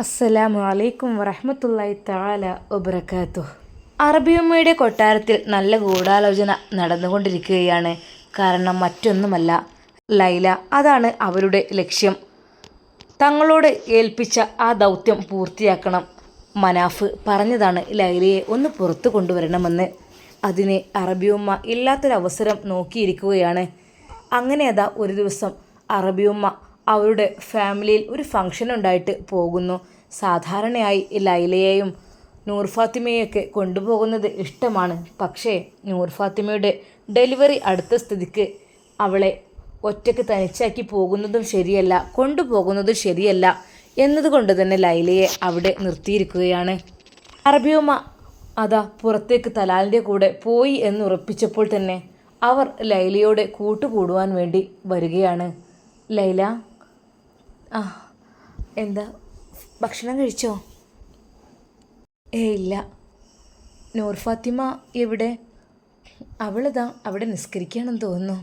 അസ്സലാമു അലൈക്കും വറഹമത്തല്ലായി താല ഒബ്രക്കാത്തു അറബിയമ്മയുടെ കൊട്ടാരത്തിൽ നല്ല ഗൂഢാലോചന നടന്നുകൊണ്ടിരിക്കുകയാണ്. കാരണം മറ്റൊന്നുമല്ല ലൈല അതാണ് അവരുടെ ലക്ഷ്യം. തങ്ങളോട് ഏൽപ്പിച്ച ആ ദൗത്യം പൂർത്തിയാക്കണം. മനാഫ് പറഞ്ഞതാണ് ലൈലയെ ഒന്ന് പുറത്തു കൊണ്ടുവരണമെന്ന്. അതിനെ അറബിയുമ്മ ഇല്ലാത്തൊരവസരം നോക്കിയിരിക്കുകയാണ്. അങ്ങനെ അതാ ഒരു ദിവസം അറബിയുമ്മ അവരുടെ ഫാമിലിയിൽ ഒരു ഫംഗ്ഷൻ ഉണ്ടായിട്ട് പോകുന്നു. സാധാരണയായി ലൈലയെയും നൂർ ഫാത്തിമയൊക്കെ കൊണ്ടുപോകുന്നത് ഇഷ്ടമാണ്. പക്ഷേ നൂർ ഫാത്തിമയുടെ ഡെലിവറി അടുത്ത സ്ഥിതിക്ക് അവളെ ഒറ്റയ്ക്ക് തനിച്ചാക്കി പോകുന്നതും ശരിയല്ല കൊണ്ടുപോകുന്നതും ശരിയല്ല എന്നതുകൊണ്ട് തന്നെ ലൈലയെ അവിടെ നിർത്തിയിരിക്കുകയാണ്. അറബിയമ്മ അതാ പുറത്തേക്ക് തലാലിന്റെ കൂടെ പോയി എന്ന് ഉറപ്പിച്ചപ്പോൾ തന്നെ അവർ ലൈലയോടെ കൂട്ടുകൂടുവാൻ വേണ്ടി വരികയാണ്. ലൈല? ആ എന്താ? ഭക്ഷണം കഴിച്ചോ? ഏ ഇല്ല. നൂർ ഫാത്തിമ എവിടെ? അവളിതാ അവിടെ നിസ്കരിക്കുകയാണെന്ന് തോന്നുന്നു.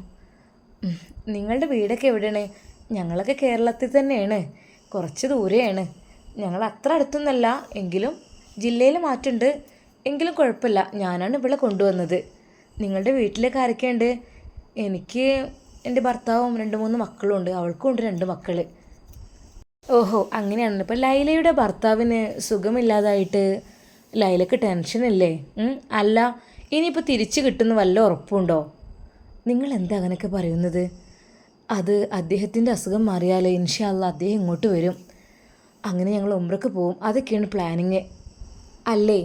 നിങ്ങളുടെ വീടൊക്കെ എവിടെയാണ്? ഞങ്ങളൊക്കെ കേരളത്തിൽ തന്നെയാണ്. കുറച്ച് ദൂരെയാണ്. ഞങ്ങൾ അത്ര അടുത്തൊന്നല്ല. എങ്കിലും ജില്ലയിൽ മാറ്റുണ്ട് എങ്കിലും കുഴപ്പമില്ല. ഞാനാണ് ഇവിടെ കൊണ്ടുവന്നത്. നിങ്ങളുടെ വീട്ടിലേക്ക് ആരൊക്കെയുണ്ട്? എനിക്ക് എന്റെ ഭർത്താവും രണ്ട് മൂന്ന് മക്കളും ഉണ്ട് അവൾക്കും ഉണ്ട് രണ്ട് മക്കൾ ഓഹോ അങ്ങനെയാണ് ഇപ്പം ലൈലയുടെ ഭർത്താവിന് സുഖമില്ലാതായിട്ട് ലൈലക്ക് ടെൻഷൻ അല്ലേ ഇനിയിപ്പോൾ തിരിച്ചു കിട്ടുന്ന വല്ല ഉറപ്പുണ്ടോ? നിങ്ങൾ എന്താ അങ്ങനെയൊക്കെ പറയുന്നത്? അത് അദ്ദേഹത്തിന്റെ അസുഖം മാറിയാലേ ഇൻഷാല്ല അദ്ദേഹം ഇങ്ങോട്ട് വരും. അങ്ങനെ ഞങ്ങൾ ഉമ്രക്ക് പോവും. അതൊക്കെയാണ് പ്ലാനിങ് അല്ലേ?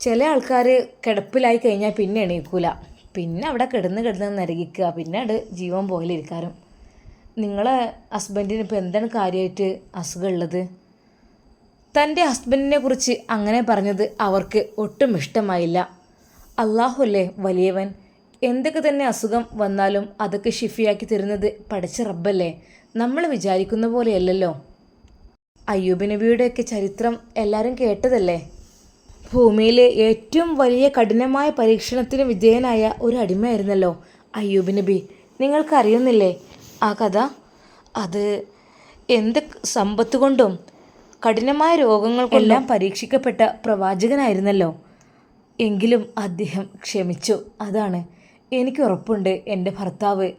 ചില ആൾക്കാർ കിടപ്പിലായി കഴിഞ്ഞാൽ പിന്നെ എണീക്കൂല. പിന്നെ അവിടെ കിടന്ന് കിടന്ന് നരകിക്കുക. പിന്നെ അത് ജീവൻ പോയിലിരിക്കാരും നിങ്ങളെ ഹസ്ബൻഡിന് ഇപ്പോൾ എന്താണ് കാര്യമായിട്ട് അസുഖമുള്ളത്? തന്റെ ഹസ്ബൻഡിനെ കുറിച്ച് അങ്ങനെ പറഞ്ഞത് അവർക്ക് ഒട്ടും ഇഷ്ടമായില്ല. അള്ളാഹുല്ലേ വലിയവൻ എന്തൊക്കെ തന്നെ അസുഖം വന്നാലും അതൊക്കെ ഷിഫിയാക്കി തരുന്നത് പഠിച്ച റബ്ബല്ലേ? നമ്മൾ വിചാരിക്കുന്ന പോലെയല്ലല്ലോ. അയ്യൂബ് നബിയുടെയൊക്കെ ചരിത്രം എല്ലാവരും കേട്ടതല്ലേ? ഭൂമിയിലെ ഏറ്റവും വലിയ കഠിനമായ പരീക്ഷണത്തിന് വിധേയനായ ഒരു അടിമയായിരുന്നല്ലോ അയ്യൂബ് നബി. നിങ്ങൾക്കറിയുന്നില്ലേ? ആ കഥ. അത് എന്ത് സമ്പത്ത് കൊണ്ടും കഠിനമായ രോഗങ്ങൾക്കെല്ലാം പരീക്ഷിക്കപ്പെട്ട പ്രവാചകനായിരുന്നല്ലോ. എങ്കിലും അദ്ദേഹം ക്ഷമിച്ചു. അതാണ്. എനിക്ക് ഉറപ്പുണ്ട്. എന്റെ ഭർത്താവ്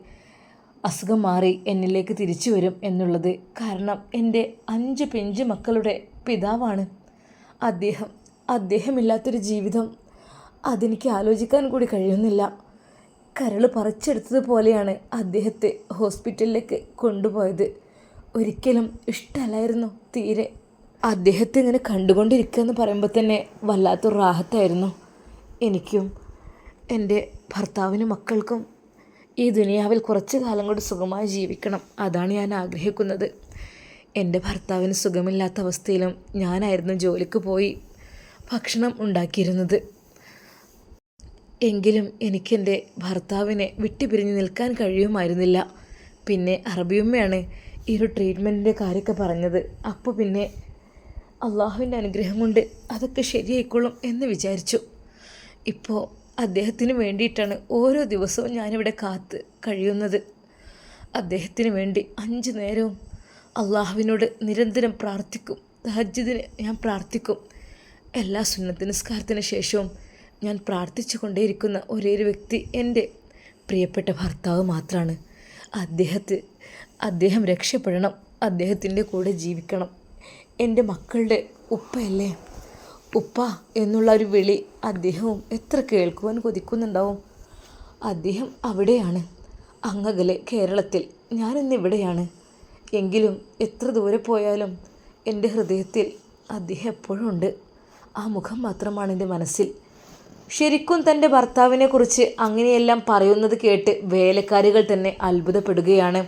അസുഖം മാറി എന്നിലേക്ക് തിരിച്ചു വരും എന്നുള്ളത്. കാരണം എന്റെ അഞ്ച് പെഞ്ച് മക്കളുടെ പിതാവാണ്. അദ്ദേഹം അദ്ദേഹമില്ലാത്തൊരു ജീവിതം അതെനിക്ക് ആലോചിക്കാൻ കൂടി കഴിയുന്നില്ല. കരൾ പറിച്ചെടുത്തതുപോലെയാണ് അദ്ദേഹത്തെ ഹോസ്പിറ്റലിലേക്ക് കൊണ്ടുപോയത്. ഒരിക്കലും ഇഷ്ടമല്ലായിരുന്നു തീരെ. അദ്ദേഹത്തെ ഇങ്ങനെ കണ്ടുകൊണ്ടിരിക്കുക എന്ന് പറയുമ്പോൾ തന്നെ വല്ലാത്തൊരു റാഹത്തായിരുന്നു. എനിക്കും എന്റെ ഭർത്താവിനും മക്കൾക്കും ഈ ദുനിയാവിൽ കുറച്ച് കാലം കൂടി സുഖമായി ജീവിക്കണം. അതാണ് ഞാൻ ആഗ്രഹിക്കുന്നത്. എന്റെ ഭർത്താവിന് സുഖമില്ലാത്ത അവസ്ഥയിലും ഞാനായിരുന്നു ജോലിക്ക് പോയി ഭക്ഷണം ഉണ്ടാക്കിയിരുന്നത്. എങ്കിലും എനിക്കെന്റെ ഭർത്താവിനെ വിട്ടുപിരിഞ്ഞ് നിൽക്കാൻ കഴിയുമായിരുന്നില്ല. പിന്നെ അറബിയമ്മയാണ് ഈ ഒരു ട്രീറ്റ്മെന്റിന്റെ കാര്യമൊക്കെ പറഞ്ഞത്. അപ്പോൾ പിന്നെ അള്ളാഹുവിന്റെ അനുഗ്രഹം കൊണ്ട് അതൊക്കെ ശരിയായിക്കോളും എന്ന് വിചാരിച്ചു. ഇപ്പോൾ അദ്ദേഹത്തിന് വേണ്ടിയിട്ടാണ് ഓരോ ദിവസവും ഞാനിവിടെ കാത്ത് കഴിയുന്നത്. അദ്ദേഹത്തിന് വേണ്ടി അഞ്ച് നേരവും അള്ളാഹുവിനോട് നിരന്തരം പ്രാർത്ഥിക്കും. തഹജ്ജുദിന് ഞാൻ പ്രാർത്ഥിക്കും. എല്ലാ സുന്നത്ത് നിസ്കാരത്തിന് ശേഷവും ഞാൻ പ്രാർത്ഥിച്ചു കൊണ്ടേയിരിക്കുന്ന ഒരേ ഒരു വ്യക്തി എന്റെ പ്രിയപ്പെട്ട ഭർത്താവ് മാത്രമാണ് അദ്ദേഹത്തെ അദ്ദേഹം രക്ഷപ്പെടണം അദ്ദേഹത്തിന്റെ കൂടെ ജീവിക്കണം. എന്റെ മക്കളുടെ ഉപ്പയല്ലേ? ഉപ്പ എന്നുള്ള ഒരു വിളി അദ്ദേഹവും എത്ര കേൾക്കുവാൻ കൊതിക്കുന്നുണ്ടാവും? അദ്ദേഹം അവിടെയാണ്. അങ്ങകലെ കേരളത്തിൽ ഞാനിന്ന് ഇവിടെയാണ് എങ്കിലും എത്ര ദൂരെ പോയാലും എന്റെ ഹൃദയത്തിൽ അദ്ദേഹം എപ്പോഴും ഉണ്ട്. ആ മുഖം മാത്രമാണ് എന്റെ മനസ്സിൽ. ശരിക്കും തന്റെ ഭർത്താവിനെ കുറിച്ച് അങ്ങനെയെല്ലാം പറയുന്നത് കേട്ട് വേലക്കാരികൾ തന്നെ അത്ഭുതപ്പെടുകയാണ്.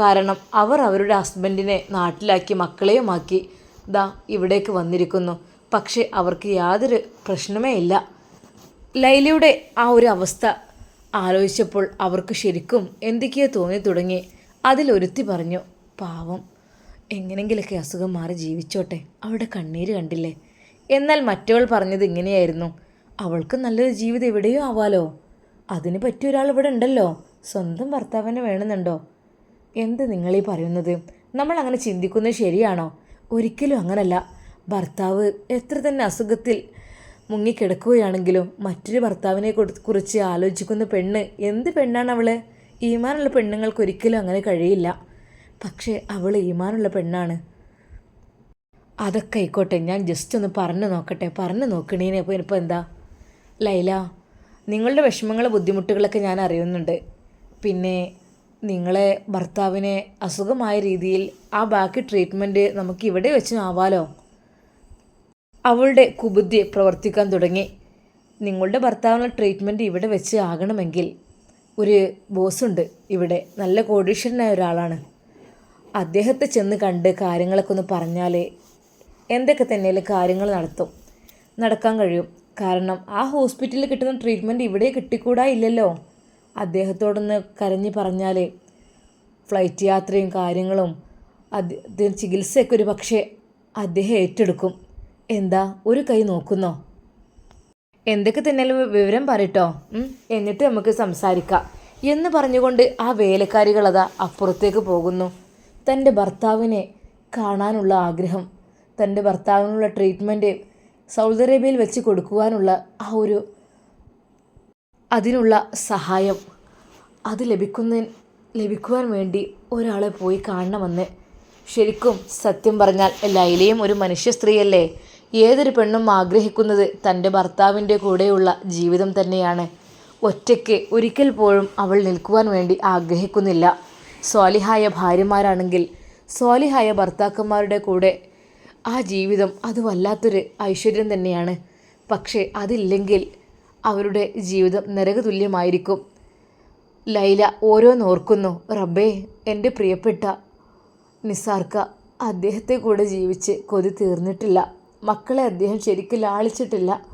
കാരണം അവർ അവരുടെ ഹസ്ബൻഡിനെ നാട്ടിലാക്കി മക്കളെയുമാക്കി ദാ ഇവിടേക്ക് വന്നിരിക്കുന്നു. പക്ഷേ അവർക്ക് യാതൊരു പ്രശ്നമേ ഇല്ല. ലൈലയുടെ ആ ഒരു അവസ്ഥ ആലോചിച്ചപ്പോൾ അവർക്ക് ശരിക്കും എന്തൊക്കെയോ തോന്നി തുടങ്ങി. അതിലൊരുത്തി പറഞ്ഞു പാവം എങ്ങനെങ്കിലൊക്കെ അസുഖം മാറി ജീവിച്ചോട്ടെ. അവിടെ കണ്ണീര് കണ്ടില്ലേ? എന്നാൽ മറ്റവൾ പറഞ്ഞത് ഇങ്ങനെയായിരുന്നു. അവൾക്ക് നല്ലൊരു ജീവിതം എവിടെയോ ആവാലോ? അതിന് പറ്റിയ ഒരാൾ ഇവിടെ ഉണ്ടല്ലോ. സ്വന്തം ഭർത്താവിനെ വേണമെന്നുണ്ടോ? എന്ത് നിങ്ങളീ പറയുന്നത്? നമ്മൾ അങ്ങനെ ചിന്തിക്കുന്നത് ശരിയാണോ? ഒരിക്കലും അങ്ങനല്ല. ഭർത്താവ് എത്ര തന്നെ അസുഖത്തിൽ മുങ്ങിക്കിടക്കുകയാണെങ്കിലും മറ്റൊരു ഭർത്താവിനെ കുറിച്ച് ആലോചിക്കുന്ന പെണ്ണ് എന്ത് പെണ്ണാണ് അവൾ? ഈമാനുള്ള പെണ്ണുങ്ങൾക്ക് ഒരിക്കലും അങ്ങനെ കഴിയില്ല. പക്ഷേ അവൾ ഈമാനുള്ള പെണ്ണാണ്. അതൊക്കെ ആയിക്കോട്ടെ ഞാൻ ജസ്റ്റ് ഒന്ന് പറഞ്ഞു നോക്കട്ടെ. പറഞ്ഞു നോക്കണേനെ ഇപ്പോൾ ഇപ്പോൾ എന്താ? ലൈല നിങ്ങളുടെ വിഷമങ്ങൾ ബുദ്ധിമുട്ടുകളൊക്കെ ഞാൻ അറിയുന്നുണ്ട്. പിന്നെ നിങ്ങളെ ഭർത്താവിനെ അസുഖമായ രീതിയിൽ ആ ബാക്കി ട്രീറ്റ്മെന്റ് നമുക്ക് ഇവിടെ വെച്ച് ആവാലോ? അവളുടെ കുബുദ്ധി പ്രവർത്തിക്കാൻ തുടങ്ങി. നിങ്ങളുടെ ഭർത്താവിനുള്ള ട്രീറ്റ്മെന്റ് ഇവിടെ വെച്ച് ആകണമെങ്കിൽ ഒരു ബോസുണ്ട് ഇവിടെ നല്ല കോടീശ്വരനായ ഒരാളാണ്. അദ്ദേഹത്തെ ചെന്ന് കണ്ട് കാര്യങ്ങളൊക്കെ ഒന്ന് പറഞ്ഞാൽ എന്തൊക്കെ തന്നെയാലും കാര്യങ്ങൾ നടത്തും. നടക്കാൻ കഴിയും. കാരണം ആ ഹോസ്പിറ്റലിൽ കിട്ടുന്ന ട്രീറ്റ്മെന്റ് ഇവിടെ കിട്ടിക്കൂടാ ഇല്ലല്ലോ. അദ്ദേഹത്തോടൊന്ന് കരഞ്ഞു പറഞ്ഞാൽ ഫ്ലൈറ്റ് യാത്രയും കാര്യങ്ങളും അദ്ദേഹം ചികിത്സയൊക്കെ ഒരു പക്ഷേ അദ്ദേഹം ഏറ്റെടുക്കും. എന്താ? ഒരു കൈ നോക്കുന്നോ? എന്തൊക്കെ തന്നെയാലും വിവരം പറയട്ടോ. എന്നിട്ട് നമുക്ക് സംസാരിക്കാം. എന്ന് പറഞ്ഞുകൊണ്ട് ആ വേലക്കാരികൾ അതാ അപ്പുറത്തേക്ക് പോകുന്നു. തന്റെ ഭർത്താവിനെ കാണാനുള്ള ആഗ്രഹം തന്റെ ഭർത്താവിനുള്ള ട്രീറ്റ്മെന്റ് സൗദി അറേബ്യയിൽ വെച്ച് കൊടുക്കുവാനുള്ള ആ ഒരു അതിനുള്ള സഹായം അത് ലഭിക്കുന്ന ലഭിക്കുവാൻ വേണ്ടി ഒരാളെ പോയി കാണണമെന്ന് ശരിക്കും സത്യം പറഞ്ഞാൽ ലൈലയും ഒരു മനുഷ്യ സ്ത്രീയല്ലേ. ഏതൊരു പെണ്ണും ആഗ്രഹിക്കുന്നത് തന്റെ ഭർത്താവിന്റെ കൂടെയുള്ള ജീവിതം തന്നെയാണ്. ഒറ്റയ്ക്ക് ഒരിക്കൽ പോലും അവൾ നിൽക്കുവാൻ വേണ്ടി ആഗ്രഹിക്കുന്നില്ല. സ്വാലിഹായ ഭാര്യമാരാണെങ്കിൽ സ്വാലിഹായ ഭർത്താക്കന്മാരുടെ കൂടെ ആ ജീവിതം അത് വല്ലാത്തൊരു ഐശ്വര്യം തന്നെയാണ്. പക്ഷേ അതില്ലെങ്കിൽ അവരുടെ ജീവിതം നരകതുല്യമായിരിക്കും. ലൈല ഓരോന്നോർക്കുന്നു റബ്ബേ എന്റെ പ്രിയപ്പെട്ട നിസാർക്ക അദ്ദേഹത്തെ കൂടെ ജീവിച്ച് കൊതി തീർന്നിട്ടില്ല. മക്കളെ അദ്ദേഹം ശരിക്കും ലാളിച്ചിട്ടില്ല.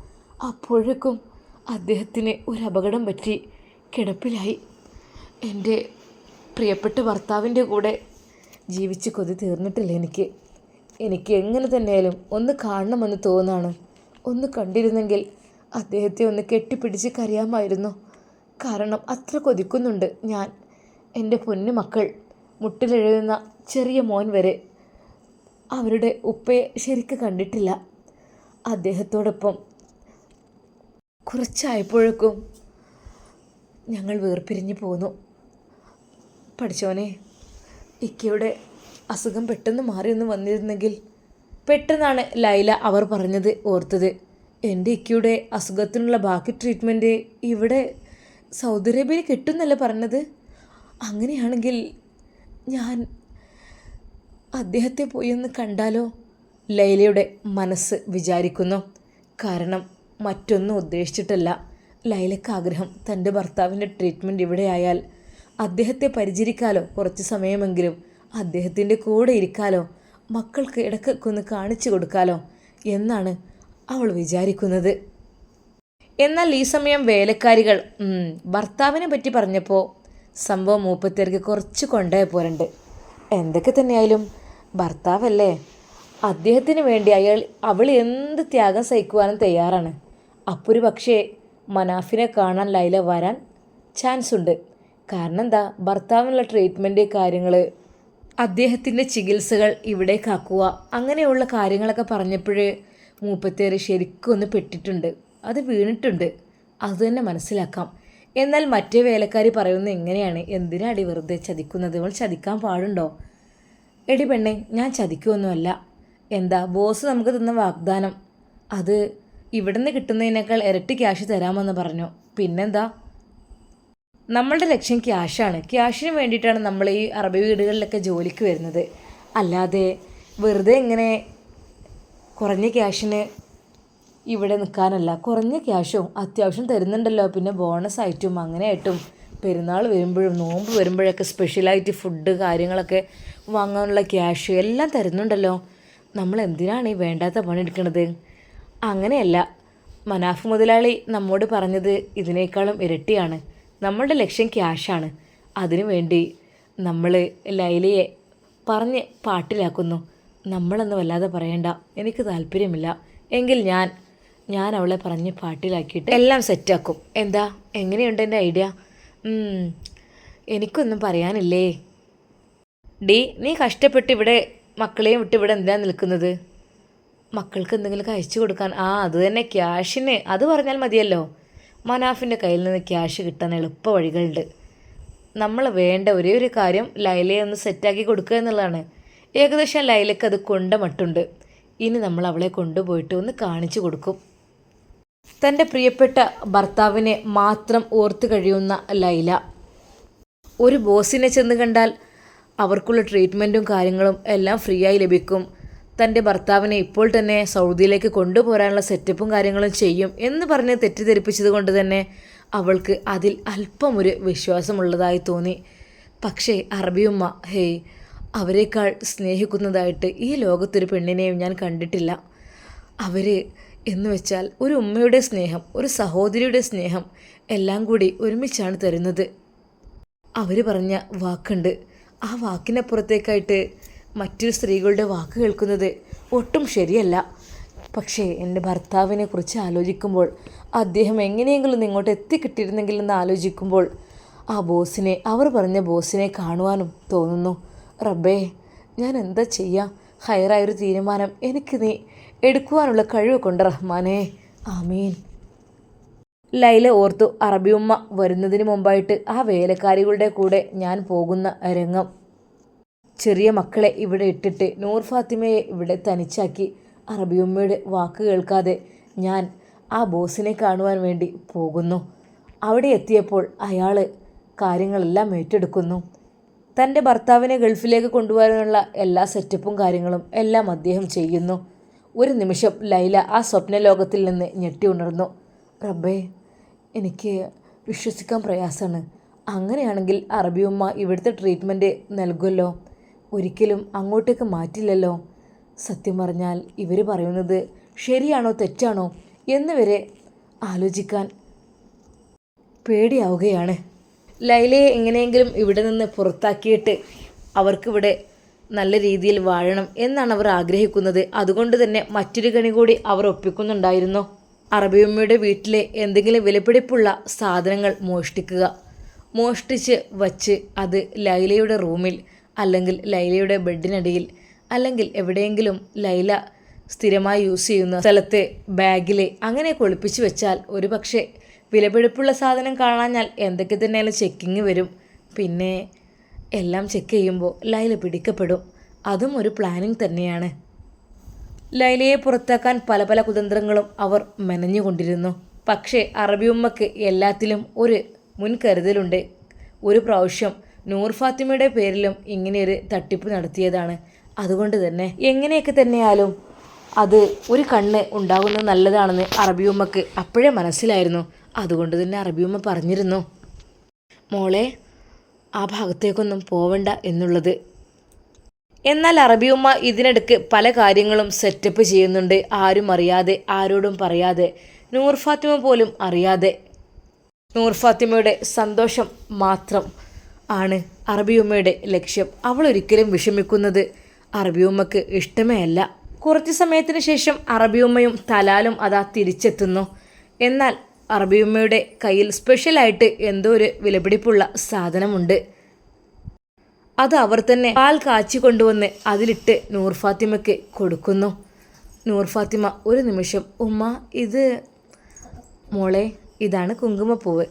അപ്പോഴേക്കും അദ്ദേഹത്തിന് ഒരു അപകടം പറ്റി. കിടപ്പിലായി. എന്റെ പ്രിയപ്പെട്ട ഭർത്താവിന്റെ കൂടെ ജീവിച്ച് കൊതി തീർന്നിട്ടില്ല എനിക്ക്. എനിക്ക് എങ്ങനെ തന്നെയാലും ഒന്ന് കാണണമെന്ന് തോന്നാണ്. ഒന്ന് കണ്ടിരുന്നെങ്കിൽ അദ്ദേഹത്തെ ഒന്ന് കെട്ടിപ്പിടിച്ച് കരയാമായിരുന്നു. കാരണം അത്ര കൊതിക്കുന്നുണ്ട് ഞാൻ. എന്റെ പൊന്നു മക്കൾ മുട്ടിലെഴുതുന്ന ചെറിയ മോൻ വരെ. അവരുടെ ഉപ്പയെ ശരിക്ക് കണ്ടിട്ടില്ല. അദ്ദേഹത്തോടൊപ്പം കുറച്ചായപ്പോഴേക്കും ഞങ്ങൾ വേർപിരിഞ്ഞു പോന്നു. പഠിച്ചോനെ ഇക്കയുടെ അസുഖം പെട്ടെന്ന് മാറിയൊന്ന് വന്നിരുന്നെങ്കിൽ പെട്ടെന്നാണ് ലൈല അവർ പറഞ്ഞത് ഓർത്തത്. എന്റെ ഇക്കയുടെ അസുഖത്തിനുള്ള ബാക്കി ട്രീറ്റ്മെന്റ് ഇവിടെ സൗദി അറേബ്യയിൽ കിട്ടുന്നല്ലേ പറഞ്ഞത്? അങ്ങനെയാണെങ്കിൽ ഞാൻ അദ്ദേഹത്തെ പോയി ഒന്ന് കണ്ടാലോ? ലൈലയുടെ മനസ്സ് വിചാരിക്കുന്നു. കാരണം മറ്റൊന്നും ഉദ്ദേശിച്ചിട്ടല്ല. ലൈലയ്ക്ക് ആഗ്രഹം തന്റെ ഭർത്താവിന്റെ ട്രീറ്റ്മെന്റ് ഇവിടെ ആയാൽ അദ്ദേഹത്തെ പരിചരിക്കാലോ കുറച്ച് സമയമെങ്കിലും. അദ്ദേഹത്തിന്റെ കൂടെ ഇരിക്കാലോ? മക്കൾക്ക് ഇടയ്ക്കൊക്കെ ഒന്ന് കാണിച്ചു കൊടുക്കാലോ? എന്നാണ് അവൾ വിചാരിക്കുന്നത്. എന്നാൽ ഈ സമയം വേലക്കാരികൾ ഭർത്താവിനെ പറ്റി പറഞ്ഞപ്പോൾ സംഭവം മൂപ്പത്തേർക്ക് കുറച്ച് കൊണ്ടേ പോരണ്ട് എന്തൊക്കെ തന്നെയായാലും ഭർത്താവല്ലേ? അദ്ദേഹത്തിന് വേണ്ടി അയാൾ അവൾ എന്ത് ത്യാഗം സഹിക്കുവാനും തയ്യാറാണ്. അപ്പോൾ ഒരു പക്ഷേ മനാഫിനെ കാണാൻ ലൈല വരാൻ ചാൻസ് ഉണ്ട് കാരണം എന്താ ഭർത്താവിനുള്ള ട്രീറ്റ്മെന്റ് കാര്യങ്ങൾ അദ്ദേഹത്തിന്റെ ചികിത്സകൾ ഇവിടേക്കാക്കുക അങ്ങനെയുള്ള കാര്യങ്ങളൊക്കെ പറഞ്ഞപ്പോഴേ മൂപ്പത്തേറി ശരിക്കും ഒന്ന് പെട്ടിട്ടുണ്ട്. അത് വീണിട്ടുണ്ട്. അത് തന്നെ മനസ്സിലാക്കാം. എന്നാൽ മറ്റേ വേലക്കാരി പറയുന്നത് എങ്ങനെയാണ് എന്തിനാടി വെറുതെ ചതിക്കുന്നത്? ഇവൾ ചതിക്കാൻ പാടുണ്ടോ? എടി പെണ്ണെ ഞാൻ ചതിക്കുമൊന്നുമല്ല എന്താ ബോസ് നമുക്ക് തന്ന വാഗ്ദാനം? അത് ഇവിടുന്ന് കിട്ടുന്നതിനേക്കാൾ ഇരട്ടി ക്യാഷ് തരാമെന്ന് പറഞ്ഞു. പിന്നെന്താ? നമ്മളുടെ ലക്ഷ്യം ക്യാഷാണ്. ക്യാഷിന് വേണ്ടിയിട്ടാണ് നമ്മൾ ഈ അറബി വീടുകളിലൊക്കെ ജോലിക്ക് വരുന്നത്. അല്ലാതെ വെറുതെ ഇങ്ങനെ കുറഞ്ഞ ക്യാഷിന് ഇവിടെ നിൽക്കാനല്ല. കുറഞ്ഞ ക്യാഷും അത്യാവശ്യം തരുന്നുണ്ടല്ലോ. പിന്നെ ബോണസ് ആയിട്ടും അങ്ങനെ ആയിട്ടും പെരുന്നാൾ വരുമ്പോഴും നോമ്പ് വരുമ്പോഴൊക്കെ സ്പെഷ്യലായിട്ട് ഫുഡ് കാര്യങ്ങളൊക്കെ വാങ്ങാനുള്ള ക്യാഷ് എല്ലാം തരുന്നുണ്ടല്ലോ. നമ്മൾ എന്തിനാണ് ഈ വേണ്ടാത്ത പണി എടുക്കുന്നത് അങ്ങനെയല്ല. മനാഫ് മുതലാളി നമ്മോട് പറഞ്ഞത് ഇതിനേക്കാളും ഇരട്ടിയാണ്. നമ്മളുടെ ലക്ഷ്യം ക്യാഷാണ് അതിനു വേണ്ടി നമ്മൾ ലൈലയെ പറഞ്ഞ് പാട്ടിലാക്കുന്നു. നമ്മളൊന്നും വല്ലാതെ പറയണ്ട. എനിക്ക് താല്പര്യമില്ല. എങ്കിൽ ഞാൻ ഞാൻ അവളെ പറഞ്ഞ് പാട്ടിലാക്കിയിട്ട് എല്ലാം സെറ്റാക്കും എന്താ? എങ്ങനെയുണ്ട് എന്റെ ഐഡിയ? എനിക്കൊന്നും പറയാനില്ലേ? ഡി നീ കഷ്ടപ്പെട്ട് ഇവിടെ മക്കളെയും വിട്ട് ഇവിടെ എന്താ നിൽക്കുന്നത്? മക്കൾക്ക് എന്തെങ്കിലും അയച്ചു കൊടുക്കാൻ. ആ അത് തന്നെ ക്യാഷിന് അത് പറഞ്ഞാൽ മതിയല്ലോ. മനാഫിന്റെ കയ്യിൽ നിന്ന് ക്യാഷ് കിട്ടാൻ എളുപ്പ വഴികളുണ്ട്. നമ്മൾ വേണ്ട ഒരേ ഒരു കാര്യം ലൈലയെ ഒന്ന് സെറ്റാക്കി കൊടുക്കുക എന്നുള്ളതാണ്. ഏകദേശം ലൈലയ്ക്ക് അത് കൊണ്ട മട്ടുണ്ട്. ഇനി നമ്മൾ അവളെ കൊണ്ടുപോയിട്ട് ഒന്ന് കാണിച്ചു കൊടുക്കും. തന്റെ പ്രിയപ്പെട്ട ഭർത്താവിനെ മാത്രം ഓർത്ത് കഴിയുന്ന ലൈല ഒരു ബോസിനെ ചെന്ന് കണ്ടാൽ അവർക്കുള്ള ട്രീറ്റ്മെന്റും കാര്യങ്ങളും എല്ലാം ഫ്രീ ആയി ലഭിക്കും. തന്റെ ഭർത്താവിനെ ഇപ്പോൾ തന്നെ സൗദിയിലേക്ക് കൊണ്ടുപോരാനുള്ള സെറ്റപ്പും കാര്യങ്ങളും ചെയ്യും എന്ന് പറഞ്ഞ് തെറ്റിദ്ധരിപ്പിച്ചത് കൊണ്ട് തന്നെ അവൾക്ക് അതിൽ അല്പം ഒരു വിശ്വാസമുള്ളതായി തോന്നി. പക്ഷേ അറബിയുമ്മ ഹേയ് അവരെക്കാൾ സ്നേഹിക്കുന്നതായിട്ട് ഈ ലോകത്തൊരു പെണ്ണിനെയും ഞാൻ കണ്ടിട്ടില്ല. അവർ എന്ന് വെച്ചാൽ ഒരു ഉമ്മയുടെ സ്നേഹം ഒരു സഹോദരിയുടെ സ്നേഹം എല്ലാം കൂടി ഒരുമിച്ചാണ് തരുന്നത്. അവർ പറഞ്ഞ വാക്കുണ്ട്. ആ വാക്കിനപ്പുറത്തേക്കായിട്ട് മറ്റൊരു സ്ത്രീകളുടെ വാക്ക് കേൾക്കുന്നത് ഒട്ടും ശരിയല്ല. പക്ഷേ എന്റെ ഭർത്താവിനെ കുറിച്ച് ആലോചിക്കുമ്പോൾ അദ്ദേഹം എങ്ങനെയെങ്കിലും ഇങ്ങോട്ട് എത്തിക്കിട്ടിരുന്നെങ്കിൽ എന്ന് ആലോചിക്കുമ്പോൾ ആ ബോസിനെ അവർ പറഞ്ഞ ബോസിനെ കാണുവാനും തോന്നുന്നു. റബ്ബേ ഞാൻ എന്താ ചെയ്യുക ഹയറായൊരു തീരുമാനം എനിക്ക് നീ എടുക്കുവാനുള്ള കഴിവ് കൊണ്ട് റഹ്മാനെ. ആമീൻ. ലൈല ഓർത്തു അറബിയുമ്മ വരുന്നതിന് മുമ്പായിട്ട് ആ വേലക്കാരികളുടെ കൂടെ ഞാൻ പോകുന്ന രംഗം. ചെറിയ മക്കളെ ഇവിടെ ഇട്ടിട്ട് നൂർ ഫാത്തിമയെ ഇവിടെ തനിച്ചാക്കി അറബിയമ്മയുടെ വാക്ക് കേൾക്കാതെ ഞാൻ ആ ബോസിനെ കാണുവാൻ വേണ്ടി പോകുന്നു. അവിടെ എത്തിയപ്പോൾ അയാൾ കാര്യങ്ങളെല്ലാം ഏറ്റെടുക്കുന്നു. തന്റെ ഭർത്താവിനെ ഗൾഫിലേക്ക് കൊണ്ടുപോകാനുള്ള എല്ലാ സെറ്റപ്പും കാര്യങ്ങളും എല്ലാം അദ്ദേഹം ചെയ്യുന്നു. ഒരു നിമിഷം ലൈല ആ സ്വപ്ന ലോകത്തിൽ നിന്ന് ഞെട്ടി ഉണർന്നു. റബ്ബേ എനിക്ക് വിശ്വസിക്കാൻ പ്രയാസമാണ്. അങ്ങനെയാണെങ്കിൽ അറബിയുമ്മ ഇവിടുത്തെ ട്രീറ്റ്മെന്റ് നൽകുമല്ലോ. ഒരിക്കലും അങ്ങോട്ടേക്ക് മാറ്റില്ലല്ലോ. സത്യം പറഞ്ഞാൽ ഇവർ പറയുന്നത് ശരിയാണോ തെറ്റാണോ എന്നിവരെ ആലോചിക്കാൻ പേടിയാവുകയാണ്. ലൈലയെ എങ്ങനെയെങ്കിലും ഇവിടെ നിന്ന് പുറത്താക്കിയിട്ട് അവർക്കിവിടെ നല്ല രീതിയിൽ വാഴണം എന്നാണ് അവർ ആഗ്രഹിക്കുന്നത്. അതുകൊണ്ട് തന്നെ മറ്റൊരു കണി കൂടി അവർ ഒപ്പിക്കുന്നുണ്ടായിരുന്നു. അറബിയമ്മയുടെ വീട്ടിലെ എന്തെങ്കിലും വിലപിടിപ്പുള്ള സാധനങ്ങൾ മോഷ്ടിക്കുക. മോഷ്ടിച്ച് വച്ച് അത് ലൈലയുടെ റൂമിൽ അല്ലെങ്കിൽ ലൈലയുടെ ബെഡിനടിയിൽ അല്ലെങ്കിൽ എവിടെയെങ്കിലും ലൈല സ്ഥിരമായി യൂസ് ചെയ്യുന്ന സ്ഥലത്തെ ബാഗിൽ അങ്ങനെ കൊളിപ്പിച്ച് വെച്ചാൽ ഒരു പക്ഷേ വിലപിടിപ്പുള്ള സാധനം കാണാഞ്ഞാൽ എന്തൊക്കെ തന്നെയാലും ചെക്കിങ് വരും. പിന്നെ എല്ലാം ചെക്ക് ചെയ്യുമ്പോൾ ലൈല പിടിക്കപ്പെടും. അതും ഒരു പ്ലാനിങ് തന്നെയാണ്. ലൈലയെ പുറത്താക്കാൻ പല പല കുതന്ത്രങ്ങളും അവർ മെനഞ്ഞുകൊണ്ടിരുന്നു പക്ഷേ അറബിയുമ്മക്ക് എല്ലാത്തിലും ഒരു മുൻകരുതലുണ്ട്. ഒരു പ്രാവശ്യം നൂർ ഫാത്തിമയുടെ പേരിലും ഇങ്ങനെയൊരു തട്ടിപ്പ് നടത്തിയതാണ്. അതുകൊണ്ട് തന്നെ എങ്ങനെയൊക്കെ തന്നെയാലും അത് ഒരു കണ്ണ് ഉണ്ടാകുന്നത് നല്ലതാണെന്ന് അറബിയുമ്മക്ക് അപ്പോഴേ മനസ്സിലായിരുന്നു. അതുകൊണ്ട് തന്നെ അറബിയുമ്മ പറഞ്ഞിരുന്നു മോളെ ആ ഭാഗത്തേക്കൊന്നും പോവണ്ട എന്നുള്ളത്. എന്നാൽ അറബിയുമ്മ ഇതിനിടയ്ക്ക് പല കാര്യങ്ങളും സെറ്റപ്പ് ചെയ്യുന്നുണ്ട്. ആരും അറിയാതെ ആരോടും പറയാതെ നൂർ ഫാത്തിമ പോലും അറിയാതെ. നൂർ ഫാത്തിമയുടെ സന്തോഷം മാത്രം ആണ് അറബിയുമ്മയുടെ ലക്ഷ്യം. അവൾ ഒരിക്കലും വിഷമിക്കുന്നത് അറബിയുമ്മക്ക് ഇഷ്ടമേ അല്ല കുറച്ച് സമയത്തിന് ശേഷം അറബിയുമ്മയും തലാലും അതാ തിരിച്ചെത്തുന്നു. എന്നാൽ അറബിയുമ്മയുടെ കയ്യിൽ സ്പെഷ്യലായിട്ട് എന്തോ ഒരു വിലപിടിപ്പുള്ള സാധനമുണ്ട്. അത് അവർ തന്നെ പാൽ കാച്ചി കൊണ്ടുവന്ന് അതിലിട്ട് നൂർ ഫാത്തിമയ്ക്ക് കൊടുക്കുന്നു. നൂർ ഫാത്തിമ ഒരു നിമിഷം. ഉമ്മ ഇത് മോളെ ഇതാണ് കുങ്കുമപ്പൂവ്.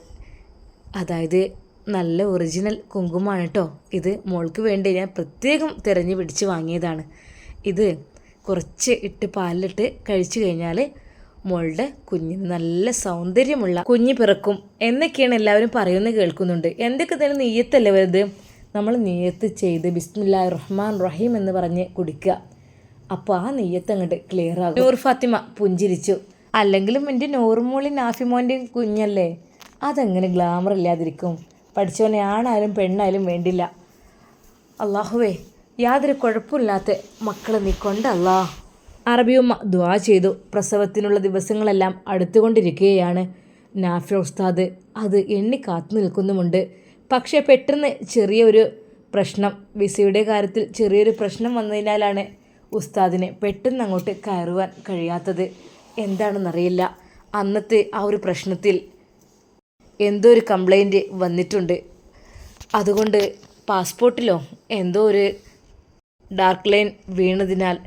അതായത് നല്ല ഒറിജിനൽ കുങ്കുമമാണ് കേട്ടോ ഇത് മോൾക്ക് വേണ്ടി ഞാൻ പ്രത്യേകം തിരഞ്ഞു പിടിച്ച് വാങ്ങിയതാണ്. ഇത് കുറച്ച് ഇട്ട് പാലിലിട്ട് കഴിച്ചു കഴിഞ്ഞാൽ മോളുടെ കുഞ്ഞിന് നല്ല സൗന്ദര്യമുള്ള കുഞ്ഞ് പിറക്കും എന്നൊക്കെയാണ് എല്ലാവരും പറയുന്നത് കേൾക്കുന്നുണ്ട്. എന്തൊക്കെ തന്നെ നെയ്യത്തല്ലേ വരുത് നമ്മൾ നെയ്യത്ത് ചെയ്ത് ബിസ്മില്ലാ റഹ്മാൻ റഹീം എന്ന് പറഞ്ഞ് കുടിക്കുക. അപ്പോൾ ആ നെയ്യത്ത് അങ്ങോട്ട് ക്ലിയർ ആകും. നൂർ ഫാത്തിമ പുഞ്ചിരിച്ചു. അല്ലെങ്കിലും എന്റെ നോർമോളി നാഫിമോന്റെ കുഞ്ഞല്ലേ? അതെങ്ങനെ ഗ്ലാമർ ഇല്ലാതിരിക്കും. പഠിച്ചവനെ ആണായാലും പെണ്ണായാലും വേണ്ടില്ല. അള്ളാഹുവേ യാതൊരു കുഴപ്പമില്ലാത്ത മക്കളെ നീ കൊണ്ടല്ലാ അറബിയുമ്മ ദ്വാ ചെയ്തു. പ്രസവത്തിനുള്ള ദിവസങ്ങളെല്ലാം അടുത്തുകൊണ്ടിരിക്കുകയാണ്. നാഫി ഉസ്താദ് അത് എണ്ണി കാത്തു നിൽക്കുന്നുമുണ്ട്. പക്ഷേ പെട്ടെന്ന് ചെറിയൊരു പ്രശ്നം വിസയുടെ കാര്യത്തിൽ ചെറിയൊരു പ്രശ്നം വന്നതിനാലാണ് ഉസ്താദിനെ പെട്ടെന്ന് അങ്ങോട്ട് കയറുവാൻ കഴിയാത്തത്. എന്താണെന്നറിയില്ല. അന്നത്തെ ആ ഒരു പ്രശ്നത്തിൽ എന്തോ ഒരു കംപ്ലൈന്റ് വന്നിട്ടുണ്ട്. അതുകൊണ്ട് പാസ്പോർട്ടിലോ എന്തോ ഒരു ഡാർക്ക് ലൈൻ വീണതിനാൽ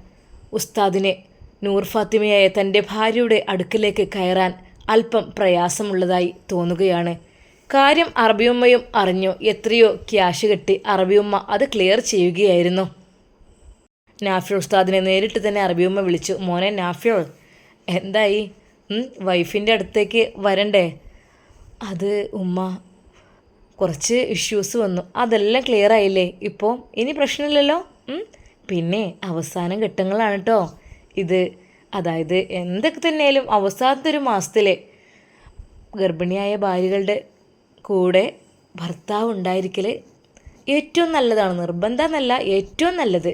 ഉസ്താദിനെ നൂർ ഫാത്തിമയായ തന്റെ ഭാര്യയുടെ അടുക്കിലേക്ക് കയറാൻ അല്പം പ്രയാസമുള്ളതായി തോന്നുകയാണ്. കാര്യം അറബിയമ്മയും അറിഞ്ഞു എത്രയോ ക്യാഷ് കെട്ടി അറബിയമ്മ അത് ക്ലിയർ ചെയ്യുകയായിരുന്നു. നാഫിയ ഉസ്താദിനെ നേരിട്ട് തന്നെ അറബിയമ്മ വിളിച്ചു മോനെ നാഫിയോൾ എന്തായി? വൈഫിന്റെ അടുത്തേക്ക് വരണ്ടേ? അത് ഉമ്മ കുറച്ച് ഇഷ്യൂസ് വന്നു. അതെല്ലാം ക്ലിയർ ആയില്ലേ? ഇപ്പോൾ ഇനി പ്രശ്നമില്ലല്ലോ? പിന്നെ അവസാനം ഘട്ടങ്ങളാണ് കേട്ടോ ഇത് അതായത് എന്തൊക്കെ തന്നെയാലും അവസാനത്തെ ഒരു മാസത്തിലെ ഗർഭിണിയായ ഭാര്യകളുടെ കൂടെ ഭർത്താവ് ഉണ്ടായിരിക്കൽ ഏറ്റവും നല്ലതാണ്. നിർബന്ധമെന്നല്ല ഏറ്റവും നല്ലത്.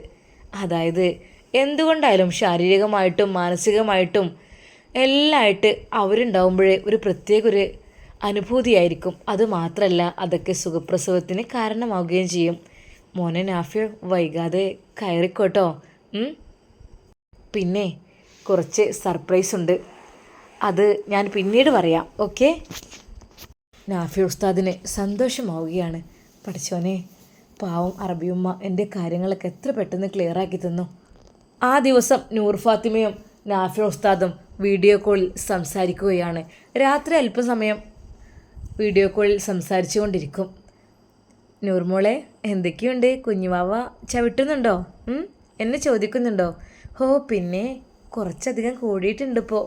അതായത് എന്തുകൊണ്ടായാലും ശാരീരികമായിട്ടും മാനസികമായിട്ടും എല്ലാമായിട്ട് അവരുണ്ടാവുമ്പോഴേ ഒരു പ്രത്യേക ഒരു അനുഭൂതിയായിരിക്കും. അത് മാത്രല്ല അതൊക്കെ സുഖപ്രസവത്തിന് കാരണമാവുകയും ചെയ്യും. മോനെ നാഫിയ വൈകാതെ കയറിക്കോട്ടോ. പിന്നെ കുറച്ച് സർപ്രൈസ് ഉണ്ട്. അത് ഞാൻ പിന്നീട് പറയാം. ഓക്കെ? നാഫി ഉസ്താദിന് സന്തോഷമാവുകയാണ്. പഠിച്ചോനെ പാവം അറബിയുമ്മ എന്റെ കാര്യങ്ങളൊക്കെ എത്ര പെട്ടെന്ന് ക്ലിയർ ആക്കി തന്നു. ആ ദിവസം നൂർ ഫാത്തിമയും നാഫി ഉസ്താദും വീഡിയോ കോളിൽ സംസാരിക്കുകയാണ്. രാത്രി അല്പസമയം വീഡിയോ കോളിൽ സംസാരിച്ചു കൊണ്ടിരിക്കും നൂർമോളെ എന്തൊക്കെയുണ്ട്? കുഞ്ഞുവാവ ചവിട്ടുന്നുണ്ടോ? എന്നെ ചോദിക്കുന്നുണ്ടോ? ഹോ പിന്നെ കുറച്ചധികം കൂടിയിട്ടുണ്ട് ഇപ്പോൾ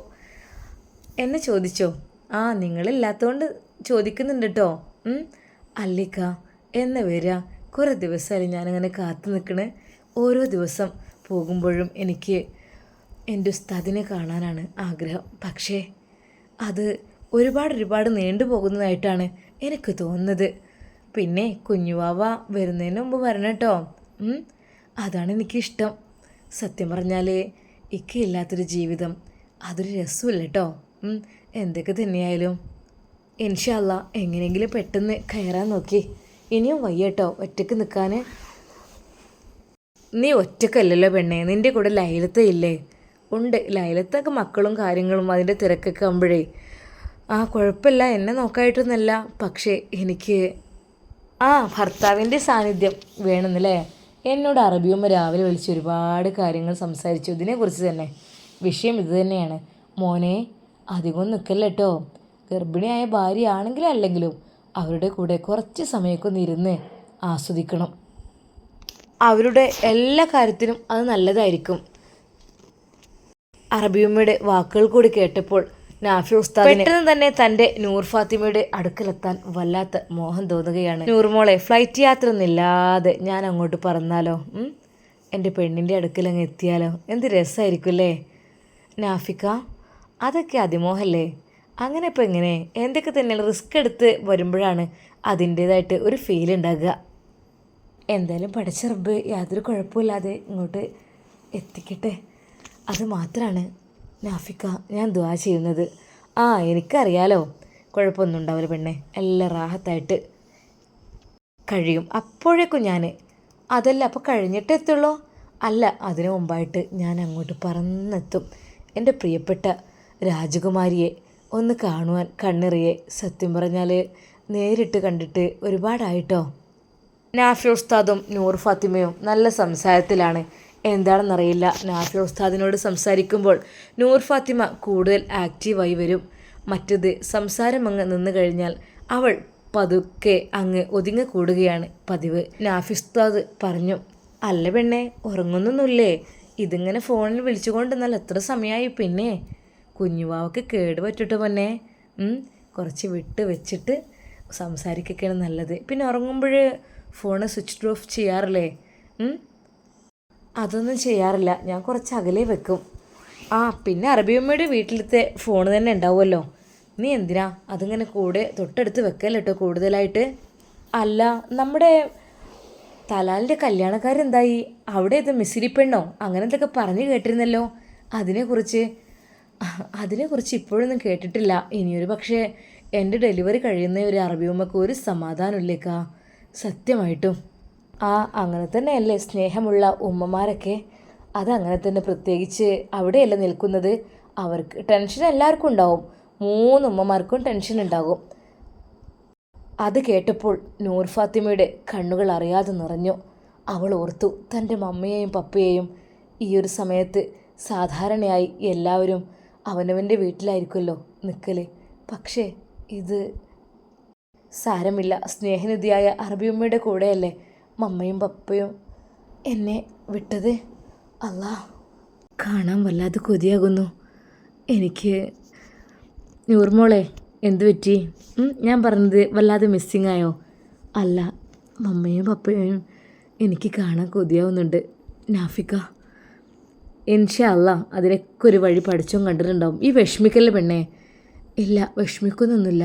എന്നെ ചോദിച്ചോ? ആ നിങ്ങളില്ലാത്തതുകൊണ്ട് ചോദിക്കുന്നുണ്ട് കേട്ടോ അല്ലിക്ക എന്നെ വരിക കുറേ ദിവസമായി ഞാനിങ്ങനെ കാത്തു നിൽക്കണേ. ഓരോ ദിവസം പോകുമ്പോഴും എനിക്ക് എന്റെ ഉസ്താദിനെ കാണാനാണ് ആഗ്രഹം. പക്ഷേ അത് ഒരുപാട് ഒരുപാട് നീണ്ടുപോകുന്നതായിട്ടാണ് എനിക്ക് തോന്നുന്നത്. പിന്നെ കുഞ്ഞുവാവ വരുന്നതിന് മുമ്പ് വരണം കേട്ടോ? അതാണ് എനിക്കിഷ്ടം. സത്യം പറഞ്ഞാൽ ഇക്കയില്ലാത്തൊരു ജീവിതം അതൊരു രസമില്ല കേട്ടോ. എന്തൊക്കെ തന്നെയായാലും. ഇൻഷല്ല എങ്ങനെയെങ്കിലും പെട്ടെന്ന് കയറാൻ നോക്കി. ഇനിയും വയ്യട്ടോ ഒറ്റയ്ക്ക് നിൽക്കാൻ നീ ഒറ്റക്കല്ലല്ലോ പെണ്ണേ നിന്റെ കൂടെ ലൈലത്ത ഇല്ലേ? ഉണ്ട് ലൈലത്തൊക്കെ മക്കളും കാര്യങ്ങളും അതിന്റെ തിരക്കൊക്കെ ആകുമ്പോഴേ ആ കുഴപ്പമില്ല. എന്നെ നോക്കായിട്ടൊന്നല്ല പക്ഷേ എനിക്ക് ആ ഭർത്താവിന്റെ സാന്നിധ്യം വേണമെന്നല്ലേ? എന്നോട് അറബിയമ്മ രാവിലെ വിളിച്ച് ഒരുപാട് കാര്യങ്ങൾ സംസാരിച്ചു. ഇതിനെക്കുറിച്ച് തന്നെ വിഷയം ഇത് തന്നെയാണ്. മോനെ അധികം നിൽക്കല്ല കേട്ടോ ഗർഭിണിയായ ഭാര്യ ആണെങ്കിലും അല്ലെങ്കിലും അവരുടെ കൂടെ കുറച്ച് സമയമൊക്കെ ഒന്ന് ഇരുന്ന് ആസ്വദിക്കണം. അവരുടെ എല്ലാ കാര്യത്തിനും അത് നല്ലതായിരിക്കും. അറബിയമ്മയുടെ വാക്കുകൾ കൂടി കേട്ടപ്പോൾ നാഫി ഉസ്താദിന് പെട്ടെന്ന് തന്നെ തന്റെ നൂർ ഫാത്തിമയുടെ അടുക്കലെത്താൻ വല്ലാത്ത മോഹം തോന്നുകയാണ്. നൂർ മോളെ ഫ്ലൈറ്റ് യാത്ര ഒന്നില്ലാതെ ഞാൻ അങ്ങോട്ട് പറന്നാലോ? എന്റെ പെണ്ണിന്റെ അടുക്കൽ അങ്ങ് എത്തിയാലോ? എന്ത് രസമായിരിക്കും അല്ലേ നാഫിക്ക അതൊക്കെ അതിമോഹല്ലേ? അങ്ങനെ ഇപ്പം എങ്ങനെ? എന്തൊക്കെ തന്നെ റിസ്ക് എടുത്ത് വരുമ്പോഴാണ് അതിന്റേതായിട്ട് ഒരു ഫീൽ ഉണ്ടാകുക? എന്തായാലും പഠിച്ച റബ്ബ് യാതൊരു കുഴപ്പമില്ലാതെ ഇങ്ങോട്ട് എത്തിക്കട്ടെ. അത് മാത്രമാണ് നാഫിക്ക ഞാൻ ദ്വാ ചെയ്യുന്നത്. ആ എനിക്കറിയാലോ. കുഴപ്പമൊന്നും ഉണ്ടാവില്ല പെണ്ണെ. എല്ലാം റാഹത്തായിട്ട് കഴിയും. അപ്പോഴേക്കും ഞാൻ അതല്ല അപ്പോൾ കഴിഞ്ഞിട്ട് എത്തുള്ളൂ? അല്ല അതിനു മുമ്പായിട്ട് ഞാൻ അങ്ങോട്ട് പറന്നെത്തും. എന്റെ പ്രിയപ്പെട്ട രാജകുമാരിയെ ഒന്ന് കാണുവാൻ കണ്ണിറിയെ സത്യം പറഞ്ഞാൽ നേരിട്ട് കണ്ടിട്ട് ഒരുപാടായിട്ടോ? നാഫി ഉസ്താദും നൂർ ഫാത്തിമയും നല്ല സംസാരത്തിലാണ്. എന്താണെന്നറിയില്ല. നാഫി ഉസ്താദിനോട് സംസാരിക്കുമ്പോൾ നൂർ ഫാത്തിമ കൂടുതൽ ആക്റ്റീവായി വരും. മറ്റത് സംസാരം അങ്ങ് നിന്ന് കഴിഞ്ഞാൽ അവൾ പതുക്കെ അങ്ങ് ഒതുങ്ങിക്കൂടുകയാണ് പതിവ്. നാഫി ഉസ്താദ് പറഞ്ഞു അല്ല പെണ്ണെ ഉറങ്ങുന്നൊന്നുമില്ലേ? ഇതിങ്ങനെ ഫോണിൽ വിളിച്ചുകൊണ്ടെന്നാൽ എത്ര സമയമായി പിന്നെ? കുഞ്ഞുവാവക്ക് കേട് പറ്റിട്ട് പൊന്നെ കുറച്ച് വിട്ട് വെച്ചിട്ട് സംസാരിക്കൊക്കെയാണ് നല്ലത്. പിന്നെ ഉറങ്ങുമ്പോൾ ഫോണ് സ്വിച്ച് ഓഫ് ചെയ്യാറില്ലേ? അതൊന്നും ചെയ്യാറില്ല. ഞാൻ കുറച്ച് അകലെ വെക്കും. ആ പിന്നെ അറബിയമ്മയുടെ വീട്ടിലത്തെ ഫോൺ തന്നെ ഉണ്ടാവുമല്ലോ. നീ എന്തിനാ അതിങ്ങനെ കൂടെ തൊട്ടടുത്ത് വെക്കല്ലോ കേട്ടോ കൂടുതലായിട്ട്? അല്ല നമ്മുടെ തലാലിന്റെ കല്യാണക്കാരെന്തായി അവിടെ ഇത് മിസിരി പെണ്ണോ? അങ്ങനെ എന്തൊക്കെ പറഞ്ഞു കേട്ടിരുന്നല്ലോ. അതിനെക്കുറിച്ച് അതിനെക്കുറിച്ച് ഇപ്പോഴൊന്നും കേട്ടിട്ടില്ല. ഇനിയൊരു പക്ഷേ എന്റെ ഡെലിവറി കഴിയുന്ന ഒരു അറബിയമ്മക്ക് ഒരു സമാധാനമില്ലേക്കാ? സത്യമായിട്ടും. ആ അങ്ങനെ തന്നെയല്ലേ സ്നേഹമുള്ള ഉമ്മമാരൊക്കെ? അതങ്ങനെ തന്നെ പ്രത്യേകിച്ച് അവിടെയല്ല നിൽക്കുന്നത്. അവർക്ക് ടെൻഷൻ എല്ലാവർക്കും ഉണ്ടാവും. മൂന്ന് ഉമ്മമാർക്കും ടെൻഷൻ ഉണ്ടാകും. അത് കേട്ടപ്പോൾ നൂർ ഫാത്തിമയുടെ കണ്ണുകൾ അറിയാതെ നിറഞ്ഞു. അവൾ ഓർത്തു തന്റെ മമ്മയെയും പപ്പയെയും ഈ ഒരു സമയത്ത് സാധാരണയായി എല്ലാവരും അവനവന്റെ വീട്ടിലായിരിക്കുമല്ലോ നിൽക്കൽ പക്ഷേ ഇത് സാരമില്ല. സ്നേഹനിധിയായ അറബിയമ്മയുടെ കൂടെയല്ലേ മമ്മയും പപ്പയും എന്നെ വിട്ടത്? അല്ല കാണാൻ വല്ലാതെ കൊതിയാകുന്നു. എനിക്ക് നൂർമോളെ എന്തു പറ്റി? ഞാൻ പറഞ്ഞത് വല്ലാതെ മിസ്സിങ് ആയോ? അല്ല മമ്മയും പപ്പയും എനിക്ക് കാണാൻ കൊതിയാവുന്നുണ്ട്. നാഫിക്ക ഇൻഷാ അല്ല അതിനൊക്കെ ഒരു വഴി പഠിച്ചും കണ്ടിട്ടുണ്ടാവും. ഈ വിഷമിക്കല്ലേ പെണ്ണേ? ഇല്ല വിഷമിക്കുന്നൊന്നുമില്ല.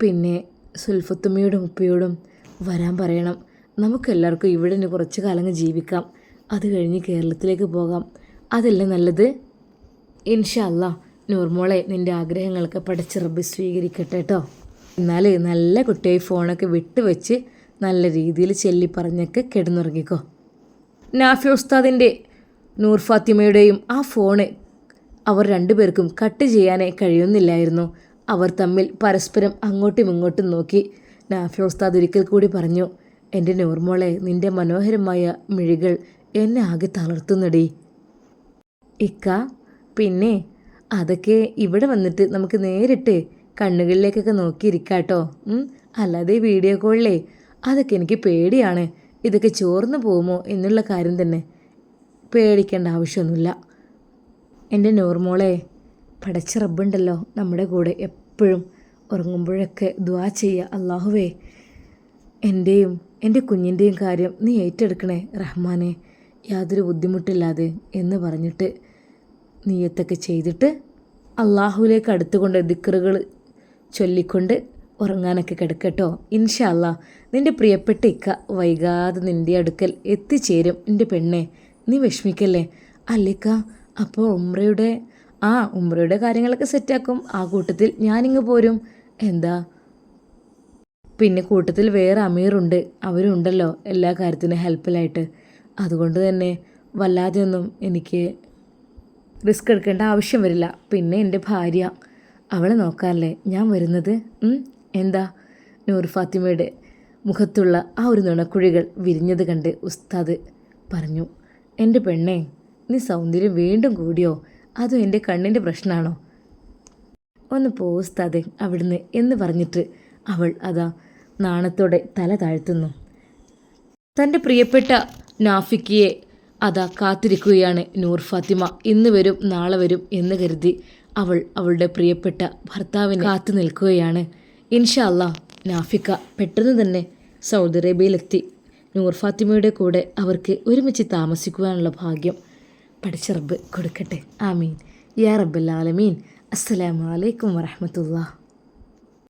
പിന്നെ സുൽഫത്തുമ്മയോടും ഉപ്പയോടും വരാൻ പറയണം. നമുക്കെല്ലാവർക്കും ഇവിടെ നിന്ന് കുറച്ച് കാലം ജീവിക്കാം. അത് കഴിഞ്ഞ് കേരളത്തിലേക്ക് പോകാം. അതല്ലേ നല്ലത്? ഇൻഷല്ല നൂർമോളെ നിന്റെ ആഗ്രഹങ്ങളൊക്കെ പഠിച്ച് റബ്ബി സ്വീകരിക്കട്ടെ കേട്ടോ എന്നാൽ നല്ല കുട്ടിയായി ഫോണൊക്കെ വിട്ടുവെച്ച് നല്ല രീതിയിൽ ചെല്ലി പറഞ്ഞൊക്കെ കിടന്നുറങ്ങിക്കോ. നാഫി ഉസ്താദിന്റെ നൂർ ഫാത്തിമയുടെയും ആ ഫോണ് അവർ രണ്ടുപേർക്കും കട്ട് ചെയ്യാനേ കഴിയുന്നില്ലായിരുന്നു. അവർ തമ്മിൽ പരസ്പരം അങ്ങോട്ടും ഇങ്ങോട്ടും നോക്കി. നാഫി ഉസ്താദ് ഒരിക്കൽ കൂടി പറഞ്ഞു എന്റെ നോർമോളെ നിന്റെ മനോഹരമായ മിഴികൾ എന്നെ ആകെ തളർത്തുന്നടി. ഇക്ക പിന്നെ അതൊക്കെ ഇവിടെ വന്നിട്ട് നമുക്ക് നേരിട്ട് കണ്ണുകളിലേക്കൊക്കെ നോക്കിയിരിക്കാട്ടോ. അല്ലാതെ വീഡിയോ കോളിലേ അതൊക്കെ എനിക്ക് പേടിയാണ്. ഇതൊക്കെ ചോർന്നു പോകുമോ എന്നുള്ള കാര്യം തന്നെ പേടിക്കേണ്ട ആവശ്യമൊന്നുമില്ല. എന്റെ നോർമോളെ പടച്ച റബ്ബുണ്ടല്ലോ നമ്മുടെ കൂടെ എപ്പോഴും ഉറങ്ങുമ്പോഴൊക്കെ ദ്വാ ചെയ്യുക അള്ളാഹുവേ എന്റെയും എന്റെ കുഞ്ഞിന്റെയും കാര്യം നീ ഏറ്റെടുക്കണേ റഹ്മാനെ. യാതൊരു ബുദ്ധിമുട്ടില്ലാതെ എന്ന് പറഞ്ഞിട്ട് നീയത്തൊക്കെ ചെയ്തിട്ട് അള്ളാഹുവിലേക്ക് അടുത്തുകൊണ്ട് ദിക്കറുകൾ ചൊല്ലിക്കൊണ്ട് ഉറങ്ങാനൊക്കെ കിടക്കട്ടോ. ഇൻഷാ അല്ലാ നിന്റെ പ്രിയപ്പെട്ട ഇക്ക വൈകാതെ നിന്റെ അടുക്കൽ എത്തിച്ചേരും. എന്റെ പെണ്ണെ നീ വിഷമിക്കല്ലേ? അല്ലേക്ക അപ്പോൾ ഉമ്രയുടെ ആ ഉമ്രയുടെ കാര്യങ്ങളൊക്കെ സെറ്റാക്കും ആ കൂട്ടത്തിൽ ഞാനിങ്ങ് പോരും. എന്താ? പിന്നെ കൂട്ടത്തിൽ വേറെ അമീറുണ്ട്. അവരുണ്ടല്ലോ എല്ലാ കാര്യത്തിനും ഹെൽപ്പിലായിട്ട്. അതുകൊണ്ട് തന്നെ വല്ലാതെയൊന്നും എനിക്ക് റിസ്ക് എടുക്കേണ്ട ആവശ്യം വരില്ല. പിന്നെ എന്റെ ഭാര്യ. അവളെ നോക്കാനല്ലേ ഞാൻ വരുന്നത് എന്താ? നൂർ ഫാത്തിമയുടെ മുഖത്തുള്ള ആ ഒരു നുണക്കുഴികൾ വിരിഞ്ഞത് കണ്ട് ഉസ്താദ് പറഞ്ഞു എന്റെ പെണ്ണേ നീ സൗന്ദര്യം വീണ്ടും കൂടിയോ? അതും എന്റെ കണ്ണിന്റെ പ്രശ്നമാണോ? ഒന്ന് പോ പോസ്താതെ അവിടുന്ന് എന്ന് പറഞ്ഞിട്ട് അവൾ അതാ നാണത്തോടെ തല താഴ്ത്തുന്നു. തന്റെ പ്രിയപ്പെട്ട നാഫിക്കിയെ അതാ കാത്തിരിക്കുകയാണ് നൂർ ഫാത്തിമ. ഇന്ന് വരും നാളെ വരും എന്ന് കരുതി അവൾ അവളുടെ പ്രിയപ്പെട്ട ഭർത്താവിനെ കാത്തു നിൽക്കുകയാണ്. ഇൻഷാ അല്ലാ നാഫിക്ക പെട്ടെന്ന് തന്നെ സൗദി അറേബ്യയിലെത്തി. നൂർ ഫാത്തിമയുടെ കൂടെ അവർക്ക് ഒരുമിച്ച് താമസിക്കുവാനുള്ള ഭാഗ്യം പഠിച്ച റബ്ബ് കൊടുക്കട്ടെ. ആമീൻ. യാ റബ്ബൽ അസ്സലാമലൈക്കും വറഹ്മത്തുള്ളാഹി.